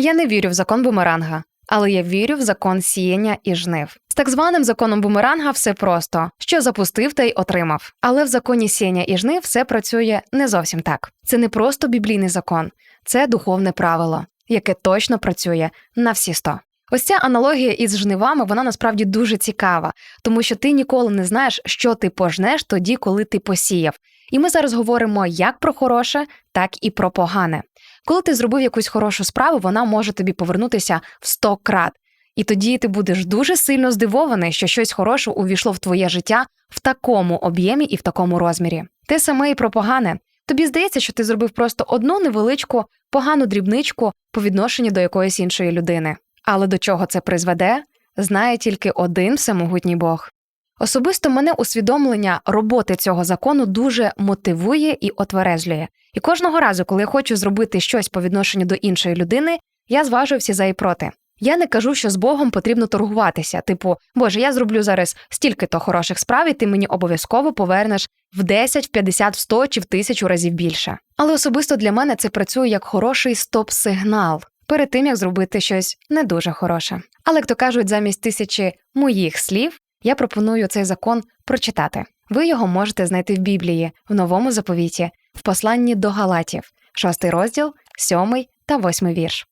Я не вірю в закон бумеранга, але я вірю в закон сіяння і жнив. З так званим законом бумеранга все просто: що запустив, та й отримав. Але в законі сіяння і жнив все працює не зовсім так. Це не просто біблійний закон, це духовне правило, яке точно працює на всі сто. Ось ця аналогія із жнивами, вона насправді дуже цікава, тому що ти ніколи не знаєш, що ти пожнеш тоді, коли ти посіяв. І ми зараз говоримо як про хороше, так і про погане. Коли ти зробив якусь хорошу справу, вона може тобі повернутися в 100 крат. І тоді ти будеш дуже сильно здивований, що щось хороше увійшло в твоє життя в такому об'ємі і в такому розмірі. Те саме і про погане. Тобі здається, що ти зробив просто одну невеличку погану дрібничку по відношенню до якоїсь іншої людини. Але до чого це призведе, знає тільки один всемогутній Бог. Особисто мене усвідомлення роботи цього закону дуже мотивує і отверезлює. І кожного разу, коли я хочу зробити щось по відношенню до іншої людини, я зважую всі за і проти. Я не кажу, що з Богом потрібно торгуватися. Типу, Боже, я зроблю зараз стільки-то хороших справ, і ти мені обов'язково повернеш в 10, в 50, в 100 чи в тисячу разів більше. Але особисто для мене це працює як хороший стоп-сигнал перед тим, як зробити щось не дуже хороше. Але як то кажуть, замість тисячі моїх слів я пропоную цей закон прочитати. Ви його можете знайти в Біблії, в новому заповіті, в посланні до Галатів, шостий розділ, сьомий та восьмий вірш.